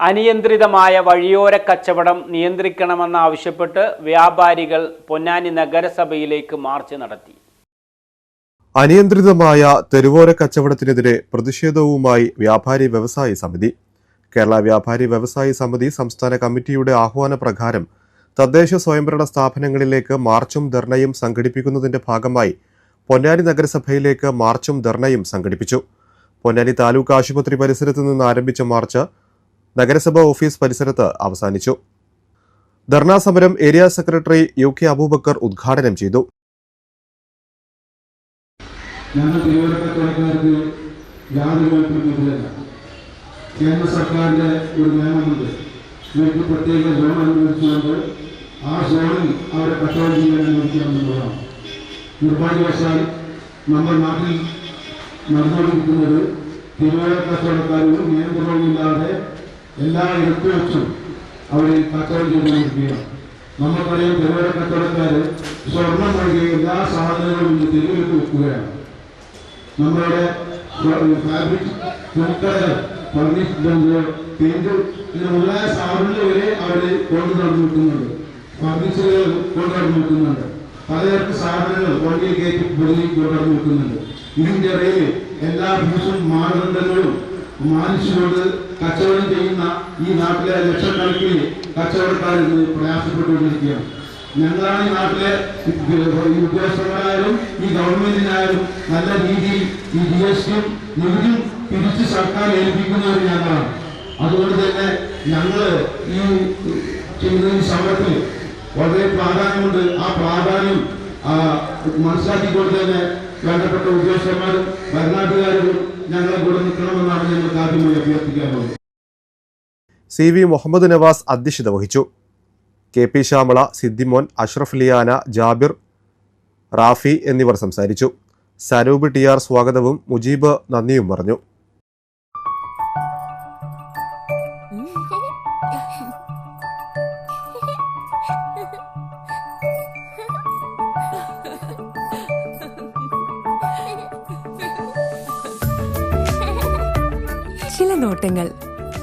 അനിയന്ത്രിതമായ വഴിയോര കച്ചവടം നിയന്ത്രിക്കണമെന്നാവശ്യപ്പെട്ട് വ്യാപാരികൾ പൊന്നാനി നഗരസഭയിലേക്ക് മാർച്ച് നടത്തി. അനിയന്ത്രിതമായ തെരുവോര കച്ചവടത്തിനെതിരെ പ്രതിഷേധവുമായി വ്യാപാരി വ്യവസായി സമിതി. കേരള വ്യാപാരി വ്യവസായി സമിതി സംസ്ഥാന കമ്മിറ്റിയുടെ ആഹ്വാന പ്രകാരം തദ്ദേശ സ്വയംഭരണ സ്ഥാപനങ്ങളിലേക്ക് മാർച്ചും ധർണയും സംഘടിപ്പിക്കുന്നതിന്റെ ഭാഗമായി പൊന്നാനി നഗരസഭയിലേക്ക് മാർച്ചും ധർണയും സംഘടിപ്പിച്ചു. പൊന്നാനി താലൂക്ക് ആശുപത്രി പരിസരത്ത് നിന്ന് ആരംഭിച്ച മാർച്ച് നഗരസഭ ഓഫീസ് പരിസരത്ത് അവസാനിച്ചു. ധർണാ സമരം area secretary U K Abubakar ഉദ്ഘാടനം ചെയ്തു. കേന്ദ്ര സർക്കാരിന്റെ ഒരു നിയമമുണ്ട്. ഇവർക്ക് പ്രത്യേക സോൺ അനുവദിച്ചുകൊണ്ട് ആ സോണിൽ അവരെ കച്ചവടം ചെയ്യാൻ അനുവദിക്കാമെന്നുള്ളതാണ് നിർഭാഗ്യവശാൽ നമ്മുടെ നാട്ടിൽ നടന്നുകൊണ്ടിരിക്കുന്നത് തിരുവനന്തപുരം കച്ചവടക്കാരും ഒരു നിയന്ത്രണവുമില്ലാതെ എല്ലാ ഇടത്തു വെച്ചും അവരിൽ കച്ചവടം ചെയ്തുകൊണ്ടിരിക്കുകയാണ് നമുക്കറിയാം തിരുവല്ല കച്ചവടക്കാര് സ്വർണം ഒഴികെ എല്ലാ സാധനങ്ങളും ഇന്ന് തെരുവിലിട്ട് വെക്കുകയാണ് നമ്മളുടെ ഫാബ്രിക് തുണിക്കടകൾ ഫർണിച്ചർ പെയിന്റ് ഇതിനുള്ള സാധനങ്ങൾ വരെ അവർ കൊണ്ടു നടന്നു നിൽക്കുന്നുണ്ട് ഫർണിച്ചറുകൾ കൊണ്ടു നടന്നു നിൽക്കുന്നുണ്ട് പലതരം സാധനങ്ങൾ വണ്ടിയിൽ കയറ്റി വെളിയിൽ കൊണ്ടു നടന്നു നിൽക്കുന്നുണ്ട് ഇതിന്റെ ഇടയിൽ എല്ലാ ഫീസും മാനദണ്ഡങ്ങളും മാനിച്ചുകൊണ്ട് കച്ചവടം ചെയ്യുന്ന ഈ നാട്ടിലെ ലക്ഷക്കണക്കിന് കച്ചവടക്കാർ ഇന്ന് പ്രയാസപ്പെട്ടുകൊണ്ടിരിക്കുകയാണ്. ഞങ്ങളാണ് ഈ നാട്ടിലെ ഉദ്യോഗസ്ഥന്മാരായാലും ഈ ഗവൺമെന്റിനായാലും നല്ല രീതിയിൽ ഈ ജി എസ് ടിയും നികുതിയും തിരിച്ച് സർക്കാർ ഏൽപ്പിക്കുന്നവർ ഞങ്ങളാണ്. അതുകൊണ്ട് തന്നെ ഞങ്ങൾ ഈ ചെയ്യുന്ന ഈ സമരത്തിൽ വളരെ പ്രാധാന്യമുണ്ട് ആ പ്രാധാന്യം മനസ്സിലാക്കിക്കൊണ്ട് തന്നെ വേണ്ടപ്പെട്ട ഉദ്യോഗസ്ഥന്മാരും ഭരണാധികാരികളും സി വി മുഹമ്മദ് നവാസ് അധ്യക്ഷത വഹിച്ചു. കെ പി ശ്യാമള സിദ്ദിമോൻ അഷ്റഫ് ലിയാന ജാബിർ റാഫി എന്നിവർ സംസാരിച്ചു. സനൂബ് ടി ആർ സ്വാഗതവും മുജീബ് നന്ദിയും പറഞ്ഞു. ചില നോട്ടങ്ങൾ